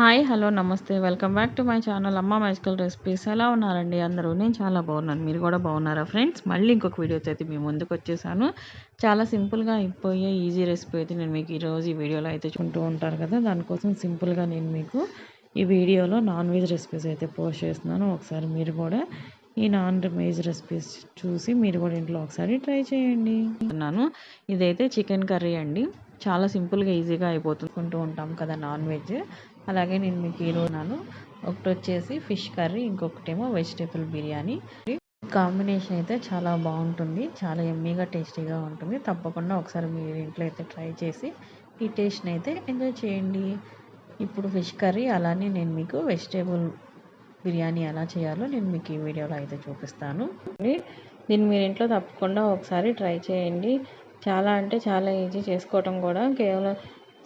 Hi hello నమస్తే. Welcome back to my channel Amma magical recipes. ఎలా ఉన్నారండి అందరూ? నేను చాలా బాగున్నాను. మీరు కూడా బాగున్నారా ఫ్రెండ్స్? మళ్ళీ ఇంకొక వీడియోతో అయితే మీ ముందుకు వచ్చేసాను. చాలా సింపుల్గా అయిపోయే ఈజీ రెసిపీ అయితే నేను మీకు ఈరోజు ఈ వీడియోలో అయితే చుంటూ ఉంటారు కదా దానికోసం సింపుల్గా నేను మీకు ఈ వీడియోలో నాన్ వెజ్ రెసిపీస్ అయితే పోస్ట్ చేస్తున్నాను. ఒకసారి మీరు కూడా ఈ నాన్ వెజ్ రెసిపీస్ చూసి మీరు కూడా ఇంట్లో ఒకసారి ట్రై చేయండి. అన్నాను ఇదైతే చికెన్ కర్రీ అండి. చాలా సింపుల్గా ఈజీగా అయిపోతుంటూ ఉంటాం కదా నాన్ వెజ్. అలాగే నేను మీకు ఈరోజు ఒకటి వచ్చేసి ఫిష్ కర్రీ ఇంకొకటేమో వెజిటేబుల్ బిర్యానీ. కాంబినేషన్ అయితే చాలా బాగుంటుంది. చాలా ఎమ్మీగా టేస్టీగా ఉంటుంది. తప్పకుండా ఒకసారి మీరు ఇంట్లో అయితే ట్రై చేసి ఈ టేస్ట్ని అయితే ఎంజాయ్ చేయండి. ఇప్పుడు ఫిష్ కర్రీ అలానే నేను మీకు వెజిటేబుల్ బిర్యానీ ఎలా చేయాలో నేను మీకు ఈ వీడియోలో అయితే చూపిస్తాను. దీన్ని మీరు ఇంట్లో తప్పకుండా ఒకసారి ట్రై చేయండి. చాలా అంటే చాలా ఈజీ చేసుకోవటం కూడా. కేవలం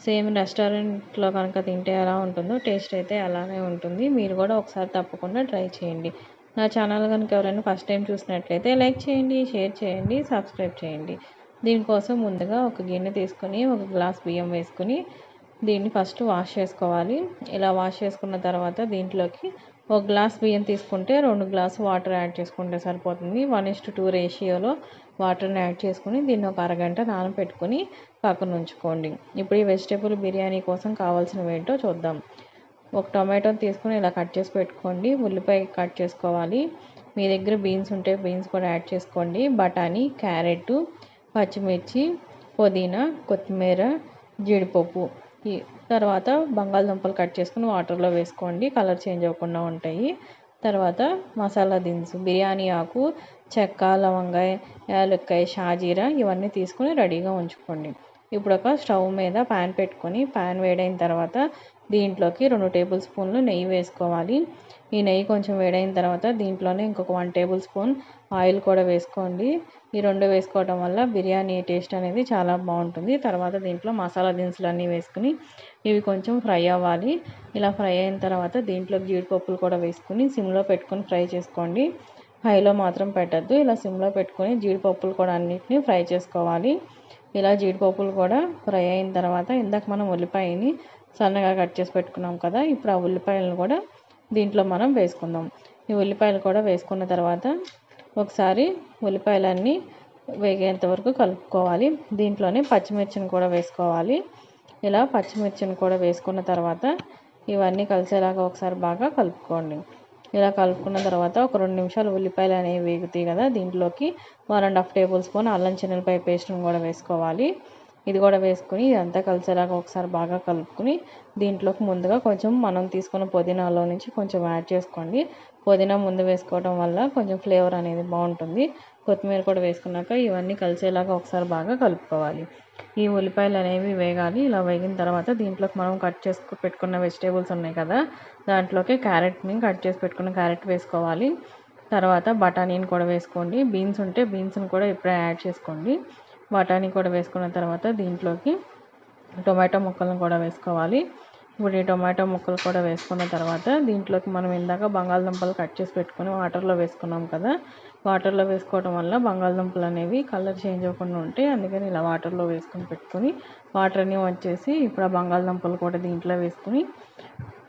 సేమ్ రెస్టారెంట్లో కనుక తింటే ఎలా ఉంటుందో టేస్ట్ అయితే అలానే ఉంటుంది. మీరు కూడా ఒకసారి తప్పకుండా ట్రై చేయండి. నా ఛానల్ కనుక ఎవరైనా ఫస్ట్ టైం చూసినట్లయితే లైక్ చేయండి షేర్ చేయండి సబ్స్క్రైబ్ చేయండి. దీనికోసం ముందుగా ఒక గిన్నె తీసుకొని ఒక గ్లాస్ బియ్యం వేసుకుని దీన్ని ఫస్ట్ వాష్ చేసుకోవాలి. ఇలా వాష్ చేసుకున్న తర్వాత దీంట్లోకి ఒక గ్లాస్ బియ్యం తీసుకుంటే రెండు గ్లాసు వాటర్ యాడ్ చేసుకుంటే సరిపోతుంది. వన్ ఇస్ టూ రేషియోలో వాటర్ని యాడ్ చేసుకుని దీన్ని ఒక అరగంట నానబెట్టుకుని పక్కన ఉంచుకోండి. ఇప్పుడు ఈ వెజిటేబుల్ బిర్యానీ కోసం కావాల్సినవి ఏంటో చూద్దాం. ఒక టొమాటో తీసుకుని ఇలా కట్ చేసి పెట్టుకోండి. ఉల్లిపాయ కట్ చేసుకోవాలి. మీ దగ్గర బీన్స్ ఉంటే బీన్స్ కూడా యాడ్ చేసుకోండి. బఠానీ క్యారెట్ పచ్చిమిర్చి పుదీనా కొత్తిమీర జీడిపప్పు. ఈ తర్వాత బంగాళదుంపలు కట్ చేసుకుని వాటర్లో వేసుకోండి. కలర్ చేంజ్ అవ్వకుండా ఉంటాయి. తర్వాత మసాలా దినుసు బిర్యానీ ఆకు చెక్క లవంగాయ యాలక్కాయ షాజీరా ఇవన్నీ తీసుకొని రెడీగా ఉంచుకోండి. ఇప్పుడు ఒక స్టవ్ మీద ప్యాన్ పెట్టుకొని ప్యాన్ వేడైన తర్వాత దీంట్లోకి రెండు టేబుల్ స్పూన్లు నెయ్యి వేసుకోవాలి. ఈ నెయ్యి కొంచెం వేడైన తర్వాత దీంట్లోనే ఇంకొక వన్ టేబుల్ స్పూన్ ఆయిల్ కూడా వేసుకోండి. ఈ రెండు వేసుకోవడం వల్ల బిర్యానీ టేస్ట్ అనేది చాలా బాగుంటుంది. తర్వాత దీంట్లో మసాలా దినుసులు అన్నీ వేసుకుని ఇవి కొంచెం ఫ్రై అవ్వాలి. ఇలా ఫ్రై అయిన తర్వాత దీంట్లో జీడిపప్పులు కూడా వేసుకుని సిమ్లో పెట్టుకొని ఫ్రై చేసుకోండి. హైలో మాత్రం పెట్టద్దు. ఇలా సిమ్లో పెట్టుకొని జీడిపప్పులు కూడా అన్నిటిని ఫ్రై చేసుకోవాలి. ఇలా జీడిపప్పులు కూడా ఫ్రై అయిన తర్వాత ఇందాక మనం ఉల్లిపాయని సన్నగా కట్ చేసి పెట్టుకున్నాం కదా ఇప్పుడు ఆ ఉల్లిపాయలను కూడా దీంట్లో మనం వేసుకుందాం. ఈ ఉల్లిపాయలు కూడా వేసుకున్న తర్వాత ఒకసారి ఉల్లిపాయలన్నీ వేగేంత వరకు కలుపుకోవాలి. దీంట్లోనే పచ్చిమిర్చిని కూడా వేసుకోవాలి. ఇలా పచ్చిమిర్చిని కూడా వేసుకున్న తర్వాత ఇవన్నీ కలిసేలాగా ఒకసారి బాగా కలుపుకోండి. ఇలా కలుపుకున్న తర్వాత ఒక రెండు నిమిషాలు ఉల్లిపాయలు అనేవి వేగుతాయి కదా దీంట్లోకి one and half tablespoon అల్లం చిన్నపాయ పేస్ట్ని కూడా వేసుకోవాలి. ఇది కూడా వేసుకుని ఇదంతా కలిసేలాగా ఒకసారి బాగా కలుపుకుని దీంట్లోకి ముందుగా కొంచెం మనం తీసుకున్న పుదీనాలో నుంచి కొంచెం యాడ్ చేసుకోండి. పుదీనా ముందు వేసుకోవడం వల్ల కొంచెం ఫ్లేవర్ అనేది బాగుంటుంది. కొత్తిమీర కూడా వేసుకున్నాక ఇవన్నీ కలిసేలాగా ఒకసారి బాగా కలుపుకోవాలి. ఈ ఉల్లిపాయలు అనేవి వేగాలి. ఇలా వేగిన తర్వాత దీంట్లోకి మనం కట్ చేసుకు పెట్టుకున్న వెజిటేబుల్స్ ఉన్నాయి కదా దాంట్లోకి క్యారెట్ని కట్ చేసి పెట్టుకున్న క్యారెట్ వేసుకోవాలి. తర్వాత బఠానీని కూడా వేసుకోండి. బీన్స్ ఉంటే బీన్స్ని కూడా ఇప్పుడే యాడ్ చేసుకోండి. బఠానీ కూడా వేసుకున్న తర్వాత దీంట్లోకి టొమాటో ముక్కలను కూడా వేసుకోవాలి. ఇప్పుడు ఈ టొమాటో ముక్కలు కూడా వేసుకున్న తర్వాత దీంట్లోకి మనం ఇందాక బంగాళదుంపలు కట్ చేసి పెట్టుకొని వాటర్లో వేసుకున్నాం కదా. వాటర్లో వేసుకోవడం వల్ల బంగాళదుంపలు అనేవి కలర్ చేంజ్ అవ్వకుండా ఉంటాయి. అందుకని ఇలా వాటర్లో వేసుకొని పెట్టుకొని వాటర్ అనేవి వచ్చేసి ఇప్పుడు ఆ బంగాళదుంపలు కూడా దీంట్లో వేసుకుని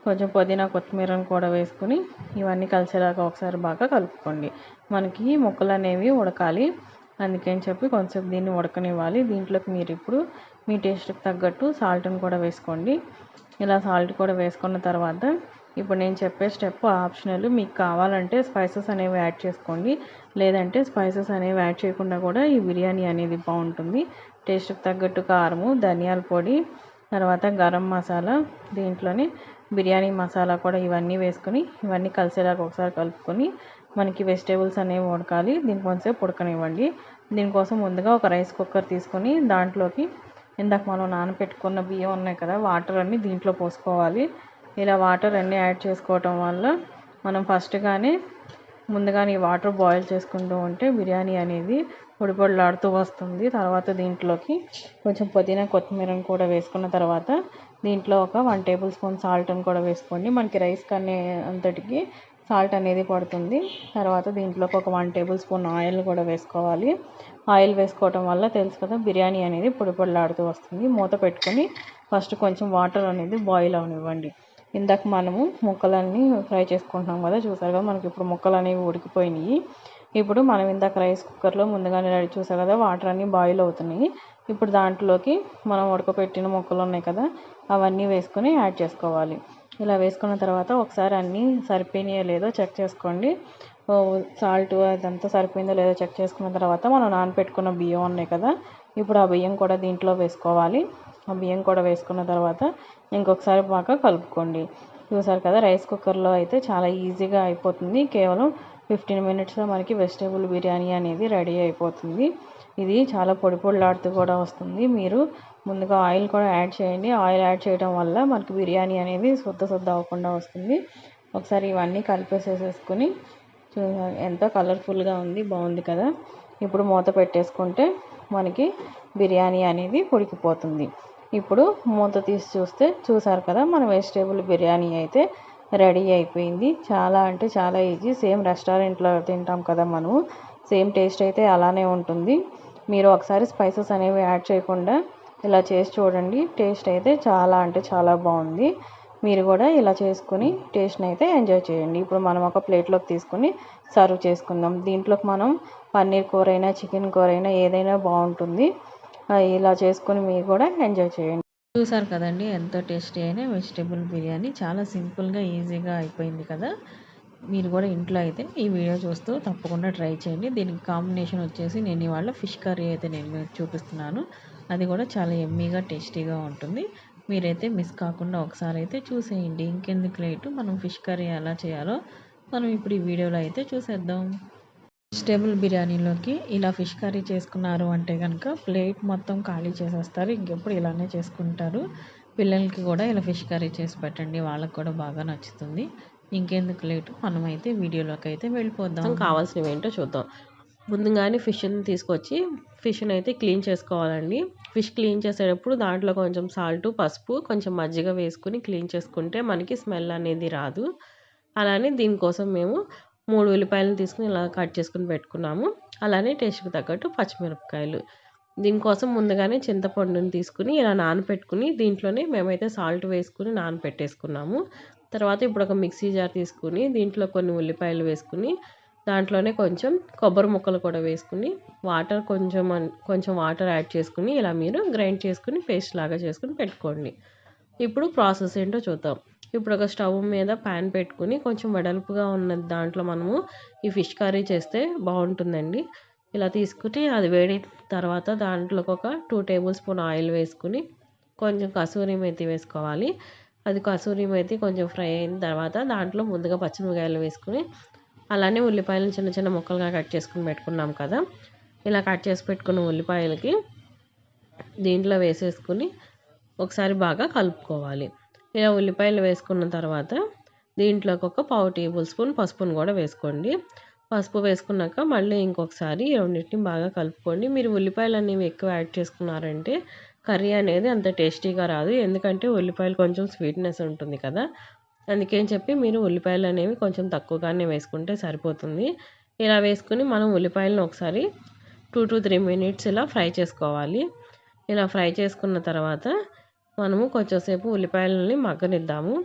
కొంచెం పుదీనా కొత్తిమీరను కూడా వేసుకుని ఇవన్నీ కలిసేలాగా ఒకసారి బాగా కలుపుకోండి. మనకి ముక్కలు అనేవి ఉడకాలి. అందుకని చెప్పి కొంచెం దీన్ని ఉడకనివ్వాలి. దీంట్లోకి మీరు ఇప్పుడు మీ టేస్ట్కి తగ్గట్టు సాల్ట్ని కూడా వేసుకోండి. ఇలా సాల్ట్ కూడా వేసుకున్న తర్వాత ఇప్పుడు నేను చెప్పే స్టెప్ ఆప్షనల్. మీకు కావాలంటే స్పైసెస్ అనేవి యాడ్ చేసుకోండి. లేదంటే స్పైసెస్ అనేవి యాడ్ చేయకుండా కూడా ఈ బిర్యానీ అనేది బాగుంటుంది. టేస్ట్కి తగ్గట్టు కారము ధనియాల పొడి తర్వాత గరం మసాలా దీంట్లోనే బిర్యానీ మసాలా కూడా ఇవన్నీ వేసుకొని ఇవన్నీ కలిసేలాగా ఒకసారి కలుపుకొని మనకి వెజిటేబుల్స్ అనేవి ఉడకాలి. దీని కొంచెంసేపు ఉడకనివ్వండి. దీనికోసం ముందుగా ఒక రైస్ కుక్కర్ తీసుకొని దాంట్లోకి ఇందాక మనం నానబెట్టుకున్న బియ్యం ఉన్నాయి కదా వాటర్ అన్నీ దీంట్లో పోసుకోవాలి. ఇలా వాటర్ అన్నీ యాడ్ చేసుకోవటం వల్ల మనం ఫస్ట్గానే ముందుగానే ఈ వాటర్ బాయిల్ చేసుకుంటూ ఉంటే బిర్యానీ అనేది పొడి పొడిలాడుతూ వస్తుంది. తర్వాత దీంట్లోకి కొంచెం పుదీనా కొత్తిమీర కూడా వేసుకున్న తర్వాత దీంట్లో ఒక వన్ టేబుల్ స్పూన్ సాల్ట్ని కూడా వేసుకోండి. మనకి రైస్ కనే అంతటికి సాల్ట్ అనేది పడుతుంది. తర్వాత దీంట్లోకి ఒక వన్ టేబుల్ స్పూన్ ఆయిల్ కూడా వేసుకోవాలి. ఆయిల్ వేసుకోవటం వల్ల తెలుసు కదా బిర్యానీ అనేది పొడిపొడలాడుతూ వస్తుంది. మూత పెట్టుకొని ఫస్ట్ కొంచెం వాటర్ అనేది బాయిల్ అవనివ్వండి. ఇందాక మనము ముక్కలన్నీ ఫ్రై చేసుకుంటున్నాం కదా చూసారు కదా మనకి ఇప్పుడు ముక్కలు అనేవి ఉడికిపోయినాయి. ఇప్పుడు మనం ఇందాక రైస్ కుక్కర్లో ముందుగానే రెడీ చూసాం కదా వాటర్ అన్నీ బాయిల్ అవుతున్నాయి. ఇప్పుడు దాంట్లోకి మనం ఉడకపెట్టిన ముక్కలు ఉన్నాయి కదా అవన్నీ వేసుకొని యాడ్ చేసుకోవాలి. ఇలా వేసుకున్న తర్వాత ఒకసారి అన్నీ సరిపోయినాయో లేదో చెక్ చేసుకోండి. సాల్ట్ అదంతా సరిపోయిందో లేదో చెక్ చేసుకున్న తర్వాత మనం నానపెట్టుకున్న బియ్యం ఉన్నాయి కదా ఇప్పుడు ఆ బియ్యం కూడా దీంట్లో వేసుకోవాలి. ఆ బియ్యం కూడా వేసుకున్న తర్వాత ఇంకొకసారి బాగా కలుపుకోండి. చూసారు కదా రైస్ కుక్కర్లో అయితే చాలా ఈజీగా అయిపోతుంది. కేవలం ఫిఫ్టీన్ మినిట్స్లో మనకి వెజిటేబుల్ బిర్యానీ అనేది రెడీ అయిపోతుంది. ఇది చాలా పొడి పొడిలాడుతూ కూడా వస్తుంది. మీరు ముందుగా ఆయిల్ కూడా యాడ్ చేయండి. ఆయిల్ యాడ్ చేయడం వల్ల మనకి బిర్యానీ అనేది శుద్ధ శుద్ధ అవ్వకుండా వస్తుంది. ఒకసారి ఇవన్నీ కలిపేసేసేసుకుని ఎంతో కలర్ఫుల్గా ఉంది బాగుంది కదా. ఇప్పుడు మూత పెట్టేసుకుంటే మనకి బిర్యానీ అనేది ఉడికిపోతుంది. ఇప్పుడు మూత తీసి చూస్తే చూసారు కదా మన వెజిటేబుల్ బిర్యానీ అయితే రెడీ అయిపోయింది. చాలా అంటే చాలా ఈజీ. సేమ్ రెస్టారెంట్లో తింటాం కదా మనము. సేమ్ టేస్ట్ అయితే అలానే ఉంటుంది. మీరు ఒకసారి స్పైసెస్ అనేవి యాడ్ చేయకుండా ఇలా చేసి చూడండి. టేస్ట్ అయితే చాలా అంటే చాలా బాగుంది. మీరు కూడా ఇలా చేసుకుని టేస్ట్ని అయితే ఎంజాయ్ చేయండి. ఇప్పుడు మనం ఒక ప్లేట్లోకి తీసుకుని సర్వ్ చేసుకుందాం. దీంట్లోకి మనం పన్నీర్ కూర అయినా చికెన్ కూర అయినా ఏదైనా బాగుంటుంది. ఇలా చేసుకుని మీరు కూడా ఎంజాయ్ చేయండి. చూసారు కదండి ఎంతో టేస్టీ అయిన వెజిటేబుల్ బిర్యానీ. చాలా సింపుల్గా ఈజీగా అయిపోయింది కదా. మీరు కూడా ఇంట్లో అయితే ఈ వీడియో చూస్తూ తప్పకుండా ట్రై చేయండి. దీనికి కాంబినేషన్ వచ్చేసి నేను ఇవాళ ఫిష్ కర్రీ అయితే నేను చూపిస్తున్నాను. అది కూడా చాలా ఎమ్మీగా టేస్టీగా ఉంటుంది. మీరైతే మిస్ కాకుండా ఒకసారి అయితే చూసేయండి. ఇంకెందుకు లేటు? మనం ఫిష్ కర్రీ ఎలా చేయాలో మనం ఇప్పుడు ఈ వీడియోలో అయితే చూసేద్దాం. వెజిటేబుల్ బిర్యానీలోకి ఇలా ఫిష్ కర్రీ చేసుకున్నారు అంటే కనుక ప్లేట్ మొత్తం ఖాళీ చేసేస్తారు. ఇంకెప్పుడు ఇలానే చేసుకుంటారు. పిల్లలకి కూడా ఇలా ఫిష్ కర్రీ చేసి పెట్టండి. వాళ్ళకి కూడా బాగా నచ్చుతుంది. ఇంకెందుకు లేటు? మనమైతే వీడియోలోకి అయితే వెళ్ళిపోదాం. కావాల్సినవి ఏంటో చూద్దాం. ముందుగానే ఫిష్ని తీసుకొచ్చి ఫిష్ని అయితే క్లీన్ చేసుకోవాలండి. ఫిష్ క్లీన్ చేసేటప్పుడు దాంట్లో కొంచెం సాల్ట్ పసుపు కొంచెం మజ్జిగ వేసుకుని క్లీన్ చేసుకుంటే మనకి స్మెల్ అనేది రాదు. అలానే దీనికోసం మేము మూడు ఉల్లిపాయలను తీసుకుని ఇలా కట్ చేసుకుని పెట్టుకున్నాము. అలానే టేస్ట్కి తగ్గట్టు పచ్చిమిరపకాయలు. దీనికోసం ముందుగానే చింతపండుని తీసుకుని ఇలా నానపెట్టుకుని దీంట్లోనే మేమైతే సాల్ట్ వేసుకుని నానపెట్టేసుకున్నాము. తర్వాత ఇప్పుడు ఒక మిక్సీ జార్ తీసుకుని దీంట్లో కొన్ని ఉల్లిపాయలు వేసుకుని దాంట్లోనే కొంచెం కొబ్బరి ముక్కలు కూడా వేసుకుని వాటర్ కొంచెం కొంచెం వాటర్ యాడ్ చేసుకుని ఇలా మీరు గ్రైండ్ చేసుకుని పేస్ట్ లాగా చేసుకుని పెట్టుకోండి. ఇప్పుడు ప్రాసెస్ ఏంటో చూద్దాం. ఇప్పుడు ఒక స్టవ్ మీద ప్యాన్ పెట్టుకుని కొంచెం వెడల్పుగా ఉన్న దాంట్లో మనము ఈ ఫిష్ కర్రీ చేస్తే బాగుంటుందండి. ఇలా తీసుకుని అది వేడి తర్వాత దాంట్లోకి ఒక టూ టేబుల్ స్పూన్ ఆయిల్ వేసుకుని కొంచెం కసూరి మెతి వేసుకోవాలి. అది కసూరి మెతి కొంచెం ఫ్రై అయిన తర్వాత దాంట్లో ముందుగా పచ్చిమిరకాయలు వేసుకుని అలానే ఉల్లిపాయలను చిన్న చిన్న ముక్కలుగా కట్ చేసుకుని పెట్టుకున్నాం కదా. ఇలా కట్ చేసి పెట్టుకున్న ఉల్లిపాయలకి దీంట్లో వేసేసుకుని ఒకసారి బాగా కలుపుకోవాలి. ఇలా ఉల్లిపాయలు వేసుకున్న తర్వాత దీంట్లోకి ఒక పావు టేబుల్ స్పూన్ పసుపును కూడా వేసుకోండి. పసుపు వేసుకున్నాక మళ్ళీ ఇంకొకసారి రెండింటిని బాగా కలుపుకోండి. మీరు ఉల్లిపాయలు అనేవి ఎక్కువ యాడ్ చేసుకున్నారంటే కర్రీ అనేది అంత టేస్టీగా రాదు. ఎందుకంటే ఉల్లిపాయలు కొంచెం స్వీట్నెస్ ఉంటుంది కదా. అందుకని చెప్పి మీరు ఉల్లిపాయలు అనేవి కొంచెం తక్కువగానే వేసుకుంటే సరిపోతుంది. ఇలా వేసుకుని మనం ఉల్లిపాయలను ఒకసారి టూ టు త్రీ మినిట్స్ ఇలా ఫ్రై చేసుకోవాలి. ఇలా ఫ్రై చేసుకున్న తర్వాత మనము కొంచెంసేపు ఉల్లిపాయలని మగ్గనిద్దాము.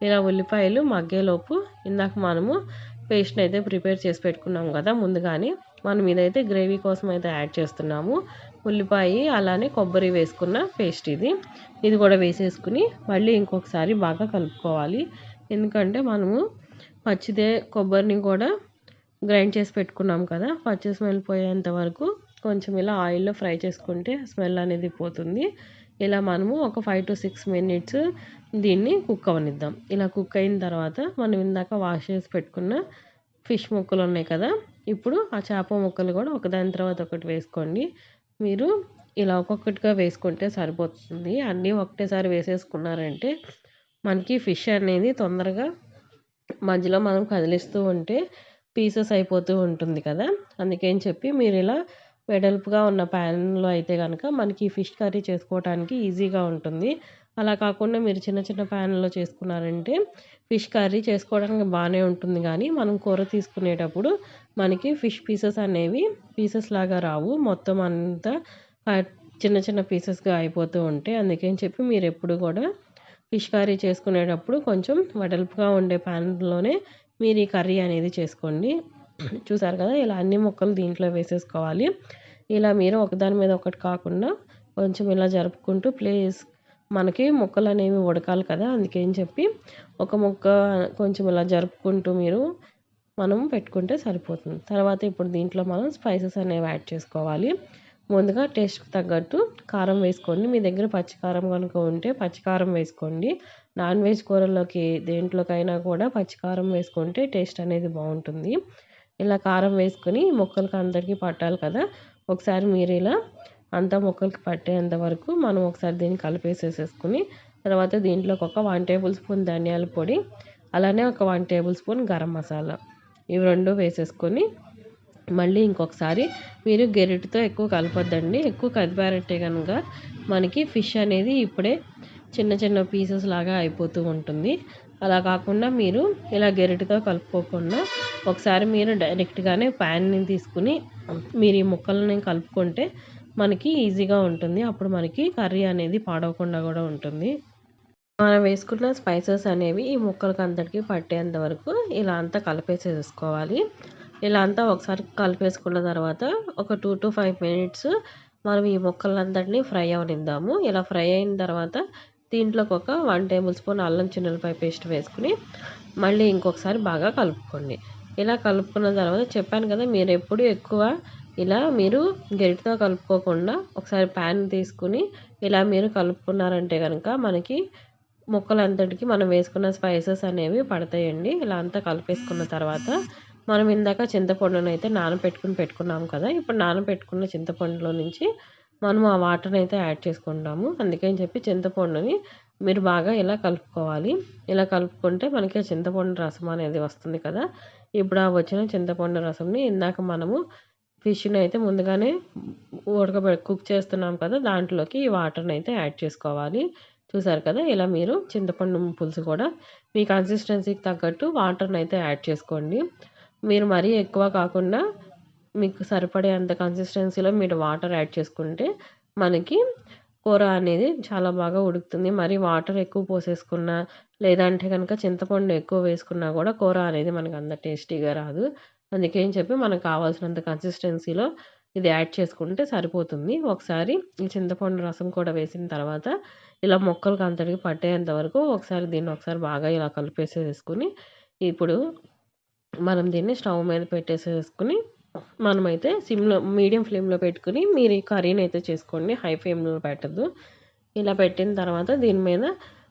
ఇలా ఉల్లిపాయలు మగ్గేలోపు ఇందాక మనము పేస్ట్ని అయితే ప్రిపేర్ చేసి పెట్టుకున్నాం కదా ముందుగానే మనం ఇదైతే గ్రేవీ కోసం అయితే యాడ్ చేస్తున్నాము. ఉల్లిపాయ అలానే కొబ్బరి వేసుకున్న పేస్ట్ ఇది. ఇది కూడా వేసేసుకుని మళ్ళీ ఇంకొకసారి బాగా కలుపుకోవాలి. ఎందుకంటే మనము పచ్చిదే కొబ్బరిని కూడా గ్రైండ్ చేసి పెట్టుకున్నాం కదా పచ్చి స్మెల్ పోయేంత వరకు కొంచెం ఇలా ఆయిల్లో ఫ్రై చేసుకుంటే స్మెల్ అనేది పోతుంది. ఇలా మనము ఒక ఫైవ్ టు సిక్స్ మినిట్స్ దీన్ని కుక్ అవనిద్దాం. ఇలా కుక్ అయిన తర్వాత మనం ఇందాక వాష్ చేసి పెట్టుకున్న ఫిష్ ముక్కలు ఉన్నాయి కదా ఇప్పుడు ఆ చేప ముక్కలు కూడా ఒకదాని తర్వాత ఒకటి వేసుకోండి. మీరు ఇలా ఒక్కొక్కటిగా వేసుకుంటే సరిపోతుంది. అన్నీ ఒకటేసారి వేసేసుకున్నారంటే మనకి ఫిష్ అనేది తొందరగా మధ్యలో మనం కదిలిస్తూ ఉంటే పీసెస్ అయిపోతూ ఉంటుంది కదా. అందుకని చెప్పి మీరు ఇలా వెడల్పుగా ఉన్న ప్యాన్లో అయితే కనుక మనకి ఫిష్ కర్రీ చేసుకోవడానికి ఈజీగా ఉంటుంది. అలా కాకుండా మీరు చిన్న చిన్న ప్యాన్లో చేసుకున్నారంటే ఫిష్ కర్రీ చేసుకోవడానికి బాగానే ఉంటుంది. కానీ మనం కూర తీసుకునేటప్పుడు మనకి ఫిష్ పీసెస్ అనేవి పీసెస్ లాగా రావు. మొత్తం అంతా చిన్న చిన్న పీసెస్గా అయిపోతూ ఉంటాయి. అందుకని చెప్పి మీరు ఎప్పుడు కూడా ఫిష్ కర్రీ చేసుకునేటప్పుడు కొంచెం వెడల్పుగా ఉండే ప్యాన్లోనే మీరు ఈ కర్రీ అనేది చేసుకోండి. చూసారు కదా ఇలా అన్ని ముక్కలు దీంట్లో వేసేసుకోవాలి. ఇలా మీరు ఒకదాని మీద ఒకటి కాకుండా కొంచెం ఇలా జరుపుకుంటూ ప్లేస్ మనకి ముక్కలు అనేవి ఉడకాలి కదా అందుకేం చెప్పి ఒక ముక్క కొంచెం ఇలా జరుపుకుంటూ మీరు మనం పెట్టుకుంటే సరిపోతుంది. తర్వాత ఇప్పుడు దీంట్లో మనం స్పైసెస్ అనేవి యాడ్ చేసుకోవాలి. ముందుగా టేస్ట్కి తగ్గట్టు కారం వేసుకోండి. మీ దగ్గర పచ్చికారం కనుక ఉంటే పచ్చికారం వేసుకోండి. నాన్ వెజ్ కూరల్లోకి దేంట్లోకైనా కూడా పచ్చికారం వేసుకుంటే టేస్ట్ అనేది బాగుంటుంది. ఇలా కారం వేసుకొని మొక్కలకి అందరికీ పట్టాలి కదా. ఒకసారి మీరు ఇలా అంతా మొక్కలకి పట్టేంత వరకు మనం ఒకసారి దీన్ని కలిపేసేసేసుకుని తర్వాత దీంట్లోకి ఒక వన్ టేబుల్ స్పూన్ ధనియాల పొడి అలానే ఒక one tablespoon garam masala. ఇవి రెండు వేసేసుకొని మళ్ళీ ఇంకొకసారి మీరు గెరిటితో ఎక్కువ కలపొద్దండి. ఎక్కువ కదిపారంటే కనుక మనకి ఫిష్ అనేది ఇప్పుడే చిన్న చిన్న పీసెస్ లాగా అయిపోతూ ఉంటుంది. అలా కాకుండా మీరు ఇలా గెరిటితో కలుపుకోకుండా ఒకసారి మీరు డైరెక్ట్గానే ప్యాన్ని తీసుకుని మీరు ఈ ముక్కలని కలుపుకుంటే మనకి ఈజీగా ఉంటుంది. అప్పుడు మనకి కర్రీ అనేది పాడవకుండా కూడా ఉంటుంది. మనం వేసుకున్న స్పైసెస్ అనేవి ఈ ముక్కలకి అంతటికి పట్టేంత వరకు ఇలా అంతా కలిపేసేసుకోవాలి. ఇలా అంతా ఒకసారి కలిపేసుకున్న తర్వాత ఒక టూ టు ఫైవ్ మినిట్స్ మనం ఈ ముక్కలందరినీ ఫ్రై అవనిద్దాము. ఇలా ఫ్రై అయిన తర్వాత దీంట్లోకి ఒక వన్ టేబుల్ స్పూన్ అల్లం చిన్నపాయ పేస్ట్ వేసుకుని మళ్ళీ ఇంకొకసారి బాగా కలుపుకోండి. ఇలా కలుపుకున్న తర్వాత చెప్పాను కదా మీరు ఎప్పుడు ఎక్కువ ఇలా మీరు గరిటతో కలుపుకోకుండా ఒకసారి ప్యాన్ తీసుకుని ఇలా మీరు కలుపుకున్నారంటే కనుక మనకి ముక్కలంతటికి మనం వేసుకున్న స్పైసెస్ అనేవి పడతాయండి. ఇలా అంతా కలిపేసుకున్న తర్వాత మనం ఇందాక చింతపండును అయితే నానబెట్టుకుని పెట్టుకున్నాం కదా ఇప్పుడు నానబెట్టుకున్న చింతపండులో నుంచి మనం ఆ వాటర్ని అయితే యాడ్ చేసుకుంటాము. అందుకని చెప్పి చింతపండుని మీరు బాగా ఇలా కలుపుకోవాలి. ఇలా కలుపుకుంటే మనకి చింతపండు రసం అనేది వస్తుంది కదా. ఇప్పుడు ఆ వచ్చిన చింతపండు రసంని ఇందాక మనము ఫిష్ని అయితే ముందుగానే ఉడకబె కుక్ చేస్తున్నాం కదా దాంట్లోకి ఈ వాటర్ని అయితే యాడ్ చేసుకోవాలి. చూసారు కదా ఇలా మీరు చింతపండు పులుసు కూడా మీ కన్సిస్టెన్సీకి తగ్గట్టు వాటర్ని అయితే యాడ్ చేసుకోండి. మీరు మరీ ఎక్కువ కాకుండా మీకు సరిపడే అంత కన్సిస్టెన్సీలో మీరు వాటర్ యాడ్ చేసుకుంటే మనకి కూర అనేది చాలా బాగా ఉడుకుతుంది. మరి వాటర్ ఎక్కువ పోసేసుకున్నా లేదంటే కనుక చింతపండు ఎక్కువ వేసుకున్నా కూడా కూర అనేది మనకు అంత టేస్టీగా రాదు. అందుకేం చెప్పి మనకు కావాల్సినంత కన్సిస్టెన్సీలో ఇది యాడ్ చేసుకుంటే సరిపోతుంది. ఒకసారి ఈ చింతపండు రసం కూడా వేసిన తర్వాత ఇలా మొక్కలకు అంతటికి పట్టేంత వరకు ఒకసారి దీన్ని ఒకసారి బాగా ఇలా కలిపేసేసుకుని ఇప్పుడు మనం దీన్ని స్టవ్ మీద పెట్టేసేసుకుని మనమైతే సిమ్లో మీడియం ఫ్లేమ్లో పెట్టుకుని మీరు ఈ కర్రీని అయితే చేసుకోండి. హై ఫ్లేమ్లో పెట్టద్దు. ఇలా పెట్టిన తర్వాత దీని మీద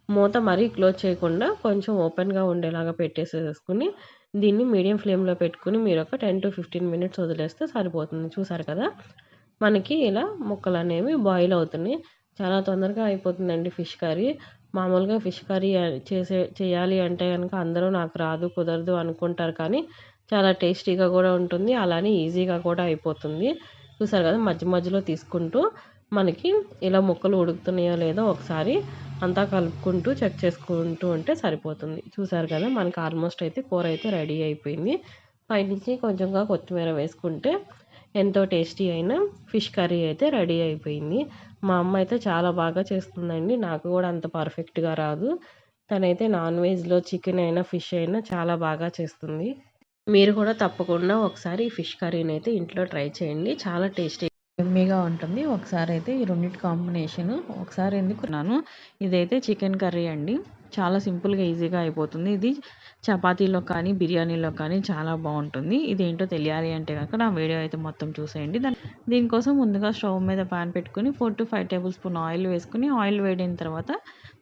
మూత మరీ క్లోజ్ చేయకుండా కొంచెం ఓపెన్గా ఉండేలాగా పెట్టేసేసుకుని దీన్ని మీడియం ఫ్లేమ్లో పెట్టుకుని మీరు ఒక టెన్ టు ఫిఫ్టీన్ మినిట్స్ వదిలేస్తే సరిపోతుంది. చూసారు కదా? మనకి ఇలా ముక్కలు అనేవి బాయిల్ అవుతున్నాయి. చాలా తొందరగా అయిపోతుందండి ఫిష్ కర్రీ. మామూలుగా ఫిష్ కర్రీ చేసే చేయాలి అంటే కనుక అందరూ నాకు రాదు కుదరదు అనుకుంటారు కానీ చాలా టేస్టీగా కూడా ఉంటుంది. అలానే ఈజీగా కూడా అయిపోతుంది. చూసారు కదా మధ్య మధ్యలో తీసుకుంటూ మనకి ఇలా ముక్కలు ఉడుకుతున్నాయో లేదో ఒకసారి అంతా కలుపుకుంటూ చెక్ చేసుకుంటూ ఉంటే సరిపోతుంది. చూసారు కదా మనకి ఆల్మోస్ట్ అయితే కూర అయితే రెడీ అయిపోయింది. పైనుంచి కొంచెంగా కొత్తిమీర వేసుకుంటే ఎంతో టేస్టీ అయిన ఫిష్ కర్రీ అయితే రెడీ అయిపోయింది. మా అమ్మ అయితే చాలా బాగా చేస్తుందండి. నాకు కూడా అంత పర్ఫెక్ట్గా రాదు. తనైతే నాన్ వెజ్లో చికెన్ అయినా ఫిష్ అయినా చాలా బాగా చేస్తుంది. మీరు కూడా తప్పకుండా ఒకసారి ఈ ఫిష్ కర్రీని అయితే ఇంట్లో ట్రై చేయండి. చాలా టేస్టీ ఎమ్మీగా ఉంటుంది. ఒకసారి అయితే ఈ రెండింటి కాంబినేషన్. ఒకసారి ఎందుకున్నాను ఇదైతే చికెన్ కర్రీ అండి. చాలా సింపుల్గా ఈజీగా అయిపోతుంది. ఇది చపాతీలో కానీ బిర్యానీలో కానీ చాలా బాగుంటుంది. ఇదేంటో తెలియాలి అంటే కనుక నా వీడియో అయితే మొత్తం చూసేయండి. దాని దీనికోసం ముందుగా స్టవ్ మీద పాన్ పెట్టుకుని four to five tablespoon oil వేసుకుని ఆయిల్ వేడిన తర్వాత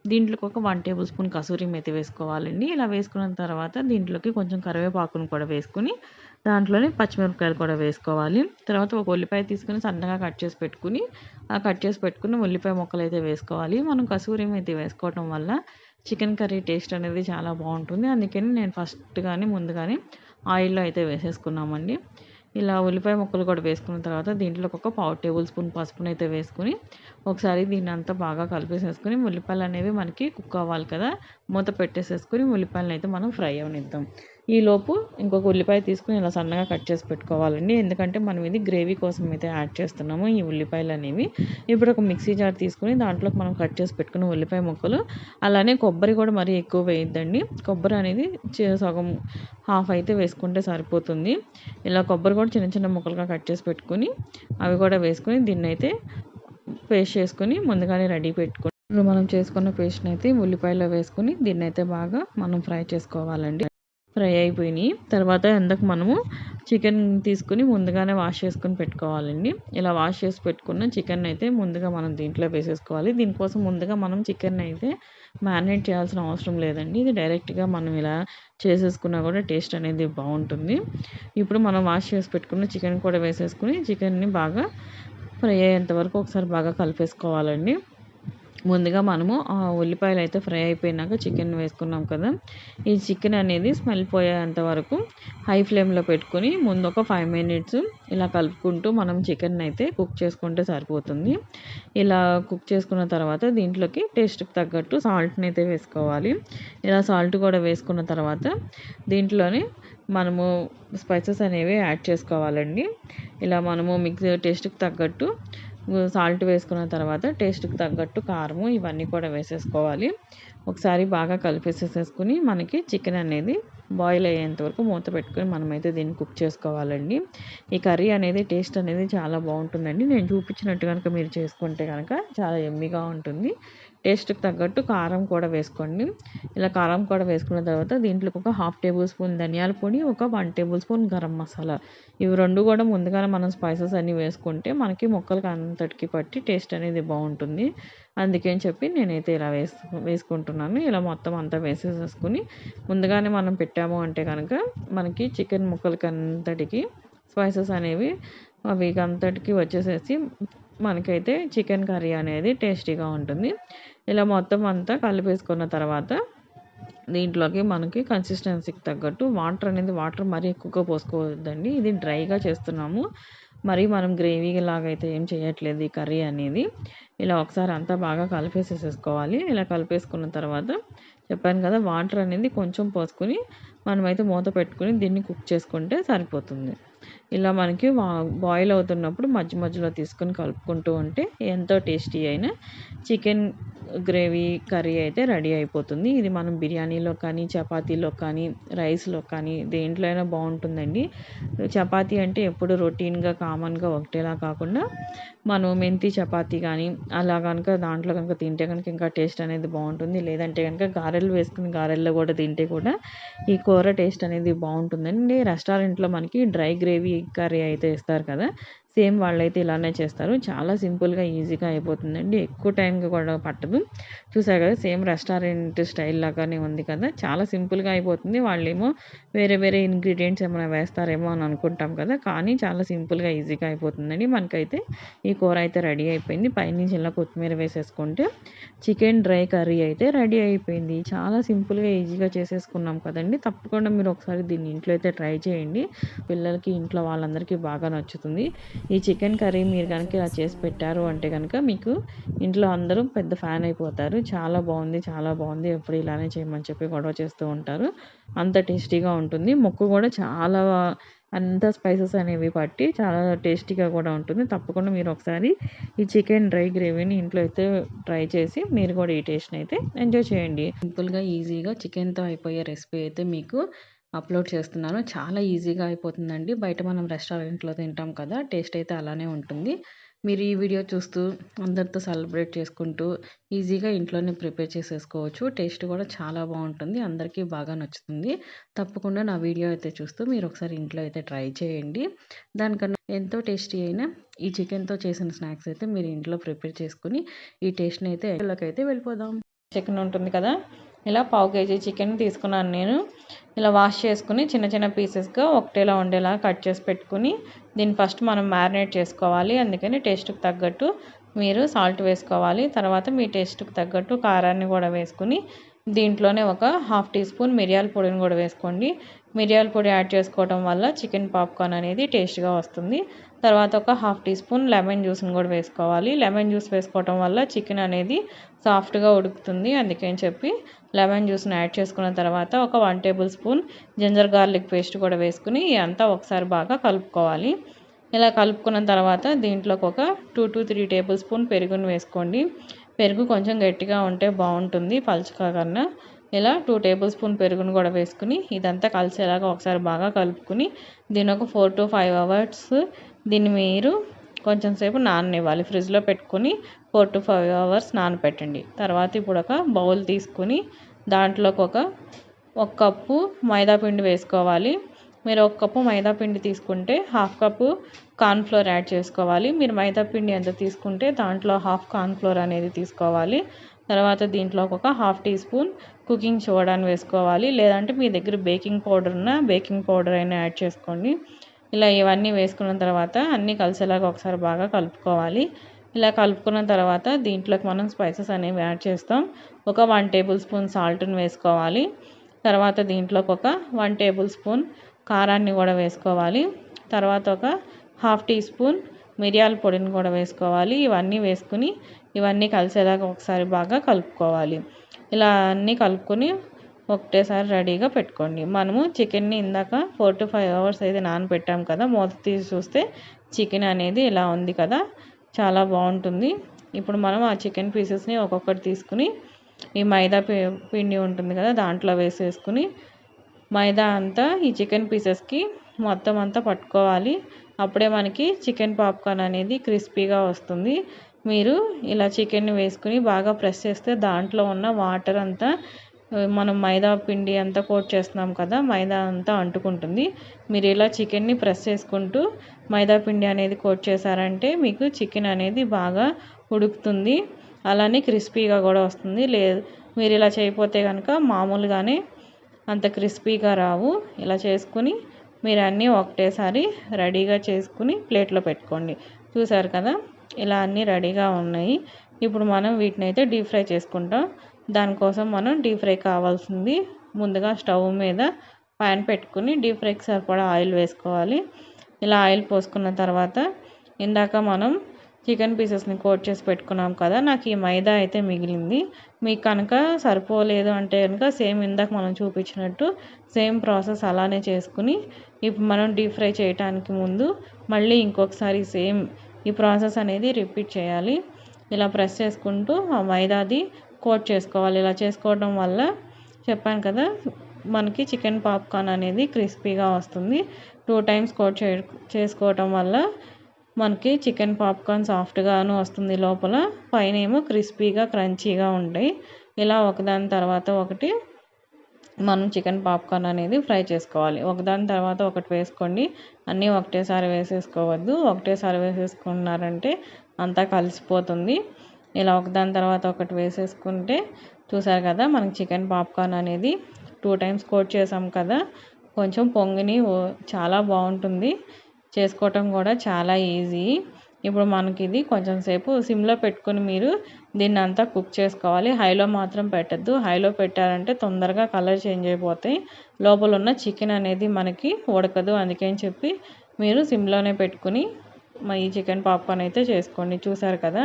దీంట్లోకి ఒక one tablespoon kasuri methi వేసుకోవాలండి. ఇలా వేసుకున్న తర్వాత దీంట్లోకి కొంచెం కరివేపాకును కూడా వేసుకుని దాంట్లోనే పచ్చిమిరపకాయలు కూడా వేసుకోవాలి. తర్వాత ఒక ఉల్లిపాయ తీసుకుని సన్నగా కట్ చేసి పెట్టుకుని ఆ కట్ చేసి పెట్టుకుని ఉల్లిపాయ ముక్కలు అయితే వేసుకోవాలి. మనం కసూరి మెతి వేసుకోవటం వల్ల చికెన్ కర్రీ టేస్ట్ అనేది చాలా బాగుంటుంది. అందుకని నేను ఫస్ట్ కానీ ముందుగానే ఆయిల్లో అయితే వేసేసుకున్నామండి. ఇలా ఉల్లిపాయ ముక్కలు కూడా వేసుకున్న తర్వాత దీంట్లోకి ఒక పావు టేబుల్ స్పూన్ పసుపును అయితే వేసుకుని ఒకసారి దీన్ని అంతా బాగా కలిపేసేసుకుని ఉల్లిపాయలు అనేవి మనకి కుక్ అవ్వాలి కదా మూత పెట్టేసేసుకుని ఉల్లిపాయలను అయితే మనం ఫ్రై అవనిద్దాం. ఈలోపు ఇంకొక ఉల్లిపాయ తీసుకుని ఇలా సన్నగా కట్ చేసి పెట్టుకోవాలండి. ఎందుకంటే మనం ఇది గ్రేవీ కోసం అయితే యాడ్ చేస్తున్నాము. ఈ ఉల్లిపాయలు అనేవి ఇప్పుడు ఒక మిక్సీ జార్ తీసుకుని దాంట్లోకి మనం కట్ చేసి పెట్టుకున్న ఉల్లిపాయ ముక్కలు అలానే కొబ్బరి కూడా మరీ ఎక్కువ వేయద్దండి. కొబ్బరి అనేది సగం హాఫ్ అయితే వేసుకుంటే సరిపోతుంది. ఇలా కొబ్బరి కూడా చిన్న చిన్న ముక్కలుగా కట్ చేసి పెట్టుకుని అవి కూడా వేసుకుని దీన్ని అయితే పేస్ట్ చేసుకుని ముందుగానే రెడీ పెట్టుకుని ఇప్పుడు మనం చేసుకున్న పేస్ట్ని అయితే ఉల్లిపాయలో వేసుకుని దీన్ని అయితే బాగా మనం ఫ్రై చేసుకోవాలండి. ఫ్రై అయిపోయినాయి. తర్వాత ఎందుకు మనము చికెన్ తీసుకుని ముందుగానే వాష్ చేసుకుని పెట్టుకోవాలండి. ఇలా వాష్ చేసి పెట్టుకున్న చికెన్ అయితే ముందుగా మనం దీంట్లో వేసేసుకోవాలి. దీనికోసం ముందుగా మనం చికెన్ అయితే మ్యారినేట్ చేయాల్సిన అవసరం లేదండి. ఇది డైరెక్ట్గా మనం ఇలా చేసేసుకున్నా కూడా టేస్ట్ అనేది బాగుంటుంది. ఇప్పుడు మనం వాష్ చేసి పెట్టుకున్న చికెన్ కూడా వేసేసుకుని చికెన్ని బాగా ఫ్రై అయ్యేంత వరకు ఒకసారి బాగా కలిపేసుకోవాలండి. ముందుగా మనము ఉల్లిపాయలు అయితే ఫ్రై అయిపోయినాక చికెన్ వేసుకున్నాం కదా. ఈ చికెన్ అనేది స్మెల్ పోయేంత వరకు హై ఫ్లేమ్లో పెట్టుకొని ముందు ఒక ఫైవ్ మినిట్స్ ఇలా కలుపుకుంటూ మనం చికెన్ అయితే కుక్ చేసుకుంటే సరిపోతుంది. ఇలా కుక్ చేసుకున్న తర్వాత దీంట్లోకి టేస్ట్కి తగ్గట్టు సాల్ట్ని అయితే వేసుకోవాలి. ఇలా సాల్ట్ కూడా వేసుకున్న తర్వాత దీంట్లోనే మనము స్పైసెస్ అనేవి యాడ్ చేసుకోవాలండి. ఇలా మనము మిక్స్ టేస్ట్కి తగ్గట్టు సాల్ట్ వేసుకున్న తర్వాత టేస్ట్కి తగ్గట్టు కారము ఇవన్నీ కూడా వేసేసుకోవాలి. ఒకసారి బాగా కలిపేసేసేసుకుని మనకి చికెన్ అనేది బాయిల్ అయ్యేంత వరకు మూత పెట్టుకొని మనమైతే దీన్ని కుక్ చేసుకోవాలండి. ఈ కర్రీ అనేది టేస్ట్ అనేది చాలా బాగుంటుందండి. నేను చూపించినట్టు కనుక మీరు చేసుకుంటే కనుక చాలా ఎమ్మిగా ఉంటుంది. టేస్ట్కి తగ్గట్టు కారం కూడా వేసుకోండి. ఇలా కారం కూడా వేసుకున్న తర్వాత దీంట్లోకి ఒక హాఫ్ టేబుల్ స్పూన్ ధనియాల పొడి ఒక one tablespoon garam masala. ఇవి రెండు కూడా ముందుగానే మనం స్పైసెస్ అన్నీ వేసుకుంటే మనకి ముక్కలకి అంతటికి పట్టి టేస్ట్ అనేది బాగుంటుంది. అందుకని చెప్పి నేనైతే ఇలా వేసు వేసుకుంటున్నాను. ఇలా మొత్తం అంతా వేసేసేసుకుని ముందుగానే మనం పెట్టాము అంటే కనుక మనకి చికెన్ ముక్కలకి అంతటికి స్పైసెస్ అనేవి అవి అంతటికి వచ్చేసేసి మనకైతే చికెన్ కర్రీ అనేది టేస్టీగా ఉంటుంది. ఇలా మొత్తం అంతా కలిపేసుకున్న తర్వాత దీంట్లోకి మనకి కన్సిస్టెన్సీకి తగ్గట్టు వాటర్ అనేది వాటర్ మరీ ఎక్కువగా పోసుకోవద్దండి. ఇది డ్రైగా చేస్తున్నాము. మరి మనం గ్రేవీ లాగా అయితే ఏం చేయట్లేదు ఈ కర్రీ అనేది. ఇలా ఒకసారి అంతా బాగా కలిపేసేసేసుకోవాలి. ఇలా కలిపేసుకున్న తర్వాత చెప్పాను కదా వాటర్ అనేది కొంచెం పోసుకొని మనమైతే మూత పెట్టుకుని దీన్ని కుక్ చేసుకుంటే సరిపోతుంది. ఇలా మనకి బాయిల్ అవుతున్నప్పుడు మధ్య మధ్యలో తీసుకొని కలుపుకుంటూ ఉంటే ఎంతో టేస్టీ అయిన చికెన్ గ్రేవీ కర్రీ అయితే రెడీ అయిపోతుంది. ఇది మనం బిర్యానీలో కానీ చపాతీలో కానీ రైస్లో కానీ దేంట్లో అయినా బాగుంటుందండి. చపాతీ అంటే ఎప్పుడు రొటీన్గా కామన్గా ఒకటేలా కాకుండా మనం మెంతి చపాతీ కానీ అలా కనుక దాంట్లో కనుక తింటే కనుక ఇంకా టేస్ట్ అనేది బాగుంటుంది. లేదంటే కనుక గారెలు వేసుకుని గారెల్లో కూడా తింటే కూడా ఈ కూర టేస్ట్ అనేది బాగుంటుందండి. రెస్టారెంట్లో మనకి డ్రై గ్రేవీ కర్రీ అయితే ఇస్తారు కదా. సేమ్ వాళ్ళైతే ఇలానే చేస్తారు. చాలా సింపుల్గా ఈజీగా అయిపోతుందండి. ఎక్కువ టైంకి కూడా పట్టదు. చూసారు కదా సేమ్ రెస్టారెంట్ స్టైల్ లాగానే ఉంది కదా. చాలా సింపుల్గా అయిపోతుంది. వాళ్ళేమో వేరే వేరే ఇంగ్రీడియంట్స్ ఏమైనా వేస్తారేమో అని అనుకుంటాం కదా. కానీ చాలా సింపుల్గా ఈజీగా అయిపోతుందండి. మనకైతే ఈ కూర అయితే రెడీ అయిపోయింది. పైనుంచి ఇలా కొత్తిమీర వేసేసుకుంటే చికెన్ డ్రై కర్రీ అయితే రెడీ అయిపోయింది. చాలా సింపుల్గా ఈజీగా చేసేసుకున్నాం కదండి. తప్పకుండా మీరు ఒకసారి దీన్ని ఇంట్లో అయితే ట్రై చేయండి. పిల్లలకి ఇంట్లో వాళ్ళందరికీ బాగా నచ్చుతుంది. ఈ చికెన్ కర్రీ మీరు కనుక ఇలా చేసి పెట్టారు అంటే కనుక మీకు ఇంట్లో అందరూ పెద్ద ఫ్యాన్ అయిపోతారు. చాలా బాగుంది చాలా బాగుంది. ఎప్పుడు ఇలానే చేయమని చెప్పి గొడవ చేస్తూ ఉంటారు. అంత టేస్టీగా ఉంటుంది. ముక్కు కూడా చాలా అంత స్పైసెస్ అనేవి పట్టి చాలా టేస్టీగా కూడా ఉంటుంది. తప్పకుండా మీరు ఒకసారి ఈ చికెన్ డ్రై గ్రేవీని ఇంట్లో అయితే ట్రై చేసి మీరు కూడా ఈ టేస్ట్ని అయితే ఎంజాయ్ చేయండి. సింపుల్గా ఈజీగా చికెన్తో అయిపోయే రెసిపీ అయితే మీకు అప్లోడ్ చేస్తున్నాను. చాలా ఈజీగా అయిపోతుందండి. బయట మనం రెస్టారెంట్లో తింటాం కదా టేస్ట్ అయితే అలానే ఉంటుంది. మీరు ఈ వీడియో చూస్తూ అందరితో సెలబ్రేట్ చేసుకుంటూ ఈజీగా ఇంట్లోనే ప్రిపేర్ చేసేసుకోవచ్చు. టేస్ట్ కూడా చాలా బాగుంటుంది. అందరికీ బాగా నచ్చుతుంది. తప్పకుండా నా వీడియో అయితే చూస్తూ మీరు ఒకసారి ఇంట్లో అయితే ట్రై చేయండి. దానికన్నా ఎంతో టేస్టీ అయినా ఈ చికెన్తో చేసిన స్నాక్స్ అయితే మీరు ఇంట్లో ప్రిపేర్ చేసుకుని ఈ టేస్ట్ని అయితే అయితే వెళ్ళిపోదాం. చికెన్ ఉంటుంది కదా ఇలా పావు కేజీ చికెన్ తీసుకున్నాను నేను. ఇలా వాష్ చేసుకుని చిన్న చిన్న పీసెస్గా ఒకటేలా ఉండేలా కట్ చేసి పెట్టుకుని దీన్ని ఫస్ట్ మనం మ్యారినేట్ చేసుకోవాలి. అందుకని టేస్ట్కి తగ్గట్టు మీరు సాల్ట్ వేసుకోవాలి. తర్వాత మీ టేస్ట్కి తగ్గట్టు కారాన్ని కూడా వేసుకుని దీంట్లోనే ఒక హాఫ్ టీ స్పూన్ మిరియాల పొడిని కూడా వేసుకోండి. మిరియాల పొడి యాడ్ చేసుకోవడం వల్ల చికెన్ పాప్కార్న్ అనేది టేస్ట్గా వస్తుంది. తర్వాత ఒక హాఫ్ టీ స్పూన్ లెమన్ జ్యూస్ని కూడా వేసుకోవాలి. లెమన్ జ్యూస్ వేసుకోవడం వల్ల చికెన్ అనేది సాఫ్ట్గా ఉడుకుతుంది. అందుకని చెప్పి లెమన్ జ్యూస్ని యాడ్ చేసుకున్న తర్వాత ఒక one tablespoon ginger garlic paste కూడా వేసుకుని అంతా ఒకసారి బాగా కలుపుకోవాలి. ఇలా కలుపుకున్న తర్వాత దీంట్లోకి ఒక two to three tablespoon పెరుగును వేసుకోండి. పెరుగు కొంచెం గట్టిగా ఉంటే బాగుంటుంది పలుచగా కన్నా. ఇలా టూ టేబుల్ స్పూన్ పెరుగును కూడా వేసుకుని ఇదంతా కలిసేలాగా ఒకసారి బాగా కలుపుకుని దీని ఒక ఫోర్ టు ఫైవ్ అవర్స్ దీన్ని మీరు కొంచెం సేపు నాననివ్వాలి. ఫ్రిడ్జ్లో పెట్టుకొని ఫోర్ టు ఫైవ్ అవర్స్ నానపెట్టండి. తర్వాత ఇప్పుడు ఒక బౌల్ తీసుకుని దాంట్లోకి ఒక ఒక కప్పు మైదా పిండి వేసుకోవాలి. మీరు ఒక కప్పు మైదాపిండి తీసుకుంటే హాఫ్ కప్పు కార్న్ఫ్లోర్ యాడ్ చేసుకోవాలి. మీరు మైదా పిండి ఎంత తీసుకుంటే దాంట్లో హాఫ్ కార్న్ఫ్లోర్ అనేది తీసుకోవాలి. తర్వాత దీంట్లో ఒక హాఫ్ టీ స్పూన్ కుకింగ్ సోడాని వేసుకోవాలి. లేదంటే మీ దగ్గర బేకింగ్ పౌడర్ ఉన్న బేకింగ్ పౌడర్ అయినా యాడ్ చేసుకోండి. ఇలా ఇవన్నీ వేసుకున్న తర్వాత అన్నీ కలిసేలాగా ఒకసారి బాగా కలుపుకోవాలి. ఇలా కలుపుకున్న తర్వాత దీంట్లోకి మనం స్పైసెస్ అనేవి యాడ్ చేస్తాం. ఒక వన్ టేబుల్ స్పూన్ సాల్ట్ని వేసుకోవాలి. తర్వాత దీంట్లోకి ఒక వన్ టేబుల్ స్పూన్ కారాన్ని కూడా వేసుకోవాలి. తర్వాత ఒక హాఫ్ టీ స్పూన్ మిరియాల పొడిని కూడా వేసుకోవాలి. ఇవన్నీ వేసుకుని ఇవన్నీ కలిసేలాగా ఒకసారి బాగా కలుపుకోవాలి. ఇలా అన్నీ కలుపుకొని ఒకటేసారి రెడీగా పెట్టుకోండి. మనము చికెన్ని ఇందాక ఫోర్ టు ఫైవ్ అవర్స్ అయితే నానబెట్టాం కదా మూత తీసి చూస్తే చికెన్ అనేది ఇలా ఉంది కదా చాలా బాగుంటుంది. ఇప్పుడు మనం ఆ చికెన్ పీసెస్ని ఒక్కొక్కటి తీసుకుని ఈ మైదా పిండి ఉంటుంది కదా దాంట్లో వేసేసుకుని మైదా అంతా ఈ చికెన్ పీసెస్కి మొత్తం అంతా పట్టుకోవాలి. అప్పుడే మనకి చికెన్ పాప్కార్న్ అనేది క్రిస్పీగా వస్తుంది. మీరు ఇలా చికెన్ని వేసుకుని బాగా ప్రెస్ చేస్తే దాంట్లో ఉన్న వాటర్ అంతా మనం మైదా పిండి అంతా కోట్ చేస్తున్నాం కదా మైదా అంతా అంటుకుంటుంది. మీరు ఇలా చికెన్ని ప్రెస్ చేసుకుంటూ మైదా పిండి అనేది కోట్ చేశారంటే మీకు చికెన్ అనేది బాగా ఉడుకుతుంది. అలానే క్రిస్పీగా కూడా వస్తుంది. లేదు మీరు ఇలా చేయకపోతే కనుక మామూలుగానే అంత క్రిస్పీగా రావు. ఇలా చేసుకుని మీరు అన్నీ ఒకటేసారి రెడీగా చేసుకుని ప్లేట్లో పెట్టుకోండి. చూసారు కదా? ఇలా అన్నీ రెడీగా ఉన్నాయి. ఇప్పుడు మనం వీటిని అయితే డీప్ ఫ్రై చేసుకుంటాం. దానికోసం మనం డీప్ ఫ్రై కావాల్సింది ముందుగా స్టవ్ మీద ప్యాన్ పెట్టుకుని డీప్ ఫ్రైకి సరిపడా ఆయిల్ వేసుకోవాలి. ఇలా ఆయిల్ పోసుకున్న తర్వాత ఇందాక మనం చికెన్ పీసెస్ని కోట్ చేసి పెట్టుకున్నాం కదా నాకు ఈ మైదా అయితే మిగిలింది. మీకు కనుక సరిపోలేదు అంటే కనుక సేమ్ ఇందాక మనం చూపించినట్టు సేమ్ ప్రాసెస్ అలానే చేసుకుని ఇప్పుడు మనం డీప్ ఫ్రై చేయడానికి ముందు మళ్ళీ ఇంకొకసారి సేమ్ ఈ ప్రాసెస్ అనేది రిపీట్ చేయాలి. ఇలా ప్రెస్ చేసుకుంటూ ఆ మైదాది కోట్ చేసుకోవాలి. ఇలా చేసుకోవడం వల్ల చెప్పాను కదా మనకి చికెన్ పాప్కార్న్ అనేది క్రిస్పీగా వస్తుంది. టూ టైమ్స్ కోట్ చే చేసుకోవటం వల్ల మనకి చికెన్ పాప్కార్న్ సాఫ్ట్గాను వస్తుంది లోపల. పైన ఏమో క్రిస్పీగా క్రంచీగా ఉంటాయి. ఇలా ఒకదాని తర్వాత ఒకటి మనం చికెన్ పాప్కార్న్ అనేది ఫ్రై చేసుకోవాలి. ఒకదాని తర్వాత ఒకటి వేసుకోండి. అన్నీ ఒకటేసారి వేసేసుకోవద్దు. ఒకటేసారి వేసేసుకున్నారంటే అంతా కలిసిపోతుంది. ఇలా ఒకదాని తర్వాత ఒకటి వేసేసుకుంటే చూసారు కదా మనకి చికెన్ పాప్కార్న్ అనేది టూ టైమ్స్ కోట్ చేసాం కదా కొంచెం పొంగిని చాలా బాగుంటుంది. చేసుకోవటం కూడా చాలా ఈజీ. ఇప్పుడు మనకి ఇది కొంచెం సేపు సిమ్లో పెట్టుకొని మీరు దీన్ని అంతా కుక్ చేసుకోవాలి. హైలో మాత్రం పెట్టద్దు. హైలో పెట్టారంటే తొందరగా కలర్ చేంజ్ అయిపోతాయి. లోపల ఉన్న చికెన్ అనేది మనకి ఉడకదు. అందుకని చెప్పి మీరు సిమ్లోనే పెట్టుకుని ఈ చికెన్ పాప్కార్న్ అయితే చేసుకోండి. చూసారు కదా?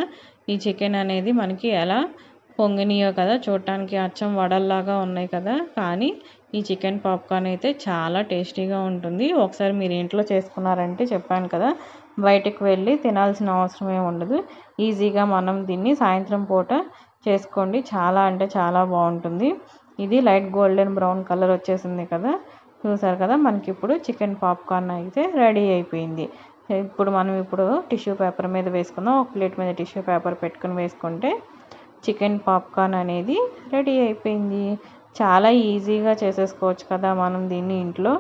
ఈ చికెన్ అనేది మనకి ఎలా పొంగినాయో కదా? చూడటానికి అచ్చం వడల్లాగా ఉన్నాయి కదా? కానీ ఈ చికెన్ పాప్కార్న్ అయితే చాలా టేస్టీగా ఉంటుంది. ఒకసారి మీరు ఇంట్లో చేసుకున్నారంటే చెప్పాను కదా? బయటకు వెళ్ళి తినాల్సిన అవసరమే ఉండదు. ఈజీగా మనం దీన్ని సాయంత్రం పూట చేసుకోండి. చాలా అంటే చాలా బాగుంటుంది. ఇది లైట్ గోల్డెన్ బ్రౌన్ కలర్ వచ్చేసింది కదా. చూసారు కదా మనకి ఇప్పుడు చికెన్ పాప్కార్న్ అయితే రెడీ అయిపోయింది. ఇప్పుడు మనం ఇప్పుడు టిష్యూ పేపర్ మీద వేసుకుందాం. ఒక ప్లేట్ మీద టిష్యూ పేపర్ పెట్టుకుని వేసుకుంటే చికెన్ పాప్కార్న్ అనేది రెడీ అయిపోయింది. చాలా ఈజీగా చేసేసుకోవచ్చు కదా మనం దీన్ని ఇంట్లో.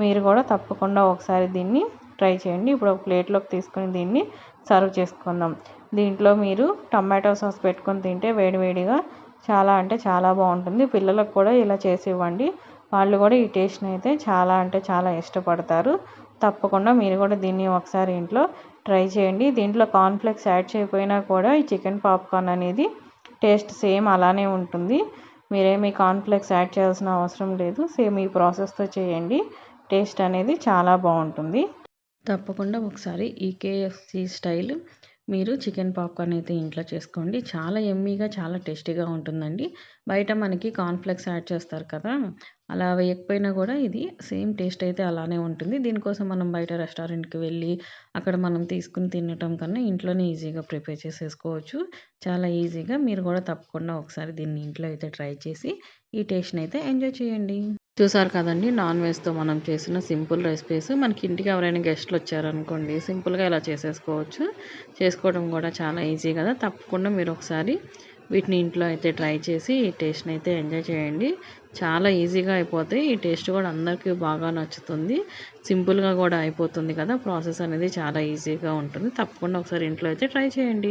మీరు కూడా తప్పకుండా ఒకసారి దీన్ని ట్రై చేయండి. ఇప్పుడు ఒక ప్లేట్లోకి తీసుకొని దీన్ని సర్వ్ చేసుకుందాం. దీంట్లో మీరు టమాటో సాస్ పెట్టుకొని తింటే వేడివేడిగా చాలా అంటే చాలా బాగుంటుంది. పిల్లలకు కూడా ఇలా చేసి ఇవ్వండి. వాళ్ళు కూడా ఈ టేస్ట్ని అయితే చాలా అంటే చాలా ఇష్టపడతారు. తప్పకుండా మీరు కూడా దీన్ని ఒకసారి ఇంట్లో ట్రై చేయండి. దీంట్లో కార్న్ఫ్లెక్స్ యాడ్ చేయకపోయినా కూడా ఈ చికెన్ పాప్కార్న్ అనేది టేస్ట్ సేమ్ అలానే ఉంటుంది. మీరేమి కార్న్ఫ్లెక్స్ యాడ్ చేయాల్సిన అవసరం లేదు. సేమ్ ఈ ప్రాసెస్తో చేయండి. టేస్ట్ అనేది చాలా బాగుంటుంది. తప్పకుండా ఒకసారి ఈ కేఎఫ్సి స్టైల్ మీరు చికెన్ పాప్కార్న్ అయితే ఇంట్లో చేసుకోండి. చాలా ఎమ్మీగా చాలా టేస్టీగా ఉంటుందండి. బయట మనకి కార్న్ఫ్లెక్స్ యాడ్ చేస్తారు కదా అలా వేయకపోయినా కూడా ఇది సేమ్ టేస్ట్ అయితే అలానే ఉంటుంది. దీనికోసం మనం బయట రెస్టారెంట్కి వెళ్ళి అక్కడ మనం తీసుకుని తినటం కన్నా ఇంట్లోనే ఈజీగా ప్రిపేర్ చేసేసుకోవచ్చు. చాలా ఈజీగా మీరు కూడా తప్పకుండా ఒకసారి దీన్ని ఇంట్లో అయితే ట్రై చేసి ఈ టేస్ట్ని అయితే ఎంజాయ్ చేయండి. చూసారు కదండి నాన్ వెజ్తో మనం చేసిన సింపుల్ రెసిపీస్. మనకి ఇంటికి ఎవరైనా గెస్ట్లు వచ్చారనుకోండి సింపుల్గా ఇలా చేసేసుకోవచ్చు. చేసుకోవడం కూడా చాలా ఈజీ కదా. తప్పకుండా మీరు ఒకసారి వీటిని ఇంట్లో అయితే ట్రై చేసి ఈ టేస్ట్ని అయితే ఎంజాయ్ చేయండి. చాలా ఈజీగా అయిపోతాయి. ఈ టేస్ట్ కూడా అందరికీ బాగా నచ్చుతుంది. సింపుల్గా కూడా అయిపోతుంది కదా. ప్రాసెస్ అనేది చాలా ఈజీగా ఉంటుంది. తప్పకుండా ఒకసారి ఇంట్లో అయితే ట్రై చేయండి.